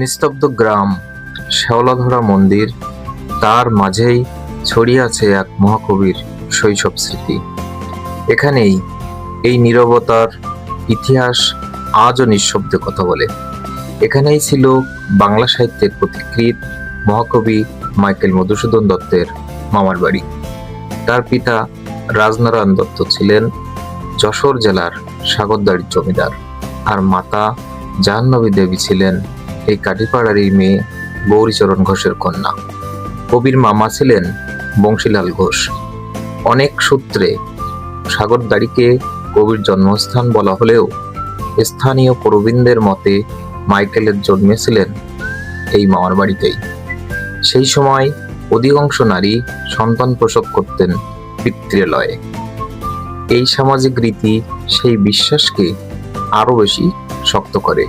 নিস্তব্ধ গ্রাম, শ্যাওলাধরা মন্দির, তার মাঝেই ছড়িয়ে আছে এক মহাকবির শৈশব স্মৃতি। এখানেই এই নীরবতার ইতিহাস আজও নিঃশব্দে কথা বলে। এখানেই ছিল বাংলা সাহিত্যের পথিকৃৎ মহাকবি মাইকেল মধুসূদন দত্তের মামার বাড়ি। তার পিতা রাজনারায়ণ দত্ত ছিলেন যশোর জেলার সাগরদাড়ির জমিদার। আর মাতা জাহ্নবী দেবী ছিলেন এই কাঠিপাড়ারই মেয়ে গৌরীচরণ ঘোষের কন্যা। কবির মামা ছিলেন বংশীলাল ঘোষ। অনেক সূত্রে সাগরদাড়িকে কবির জন্মস্থান বলা হলেও স্থানীয় প্রবীণদের মতে মাইকেলের জন্মেছিলেন এই মামার বাড়িতেই। সেই সময় অধিকাংশ নারী সন্তান প্রসব করতেন পিতৃলয়ে। এই সামাজিক রীতি সেই বিশ্বাসকে আরও বেশি শক্ত করে।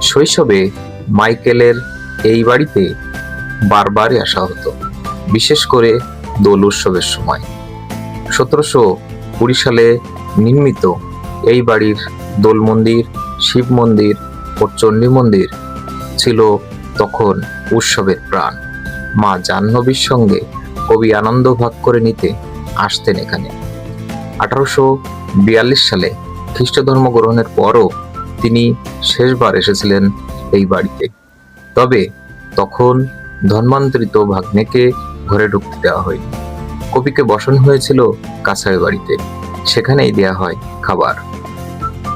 শৈশবে মাইকেলের এই বাড়িতে বারবারই আসা হতো, বিশেষ করে দোল উৎসবের সময়। সতেরোশো কুড়ি সালে নির্মিত এই বাড়ির দোল মন্দির, শিব মন্দির ও চণ্ডী মন্দির ছিল তখন উৎসবের প্রাণ। মা জাহ্নবীর সঙ্গে কবি আনন্দ ভাগ করে নিতে আসতেন এখানে। আঠারোশো বিয়াল্লিশ সালে খ্রিস্ট ধর্ম গ্রহণের পরও তিনি শেষবার এসেছিলেন এই বাড়িতে। তবে তখন ধর্মান্তরিত ভাগ্নেকে ঘরে ঢুকতে দেওয়া হয়নি। কবিকে বসন হয়েছিল কাছাই বাড়িতে। সেখানেই দেয়া হয় খাবার।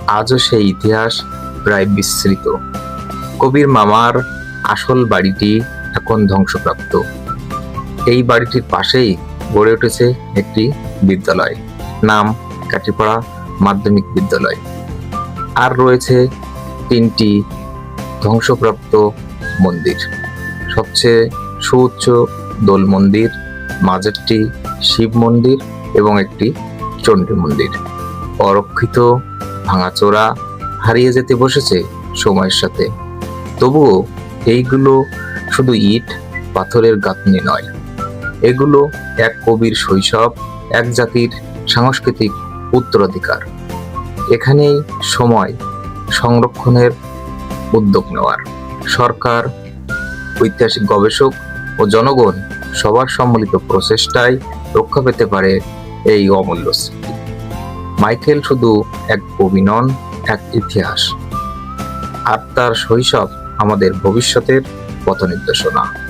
আজও সেই ইতিহাস প্রায় বিস্মৃত কবির মামার আসল বাড়িটি এখন ধ্বংসপ্রাপ্ত। এই বাড়িটির পাশেই গড়ে উঠেছে একটি বিদ্যালয়। নাম কাটিপাড়া মাধ্যমিক বিদ্যালয়। আর রয়েছে তিনটি ধ্বংসপ্রাপ্ত মন্দির। সবচেয়ে সুউচ্চ দোল মন্দির, মাঝেরটি শিব মন্দির এবং একটি চণ্ডী মন্দির। অরক্ষিত ভাঙাচোরা হারিয়ে যেতে বসেছে সময়ের সাথে। তবুও এইগুলো শুধু ইট, পাথরের গাঁথনি নয়। এগুলো এক কবির শৈশব, এক জাতির সাংস্কৃতিক উত্তরাধিকার। এখানেই সময় সংরক্ষণের উদ্যোগ নেওয়ার। সরকার, ঐতিহাসিক গবেষক ও জনগণ সবার সম্মিলিত প্রচেষ্টায় রক্ষা পেতে পারে এই অমূল্য স্মৃতি। মাইকেল শুধু এক কবি নন, এক ইতিহাস। আর তার শৈশব আমাদের ভবিষ্যতের পথ নির্দেশনা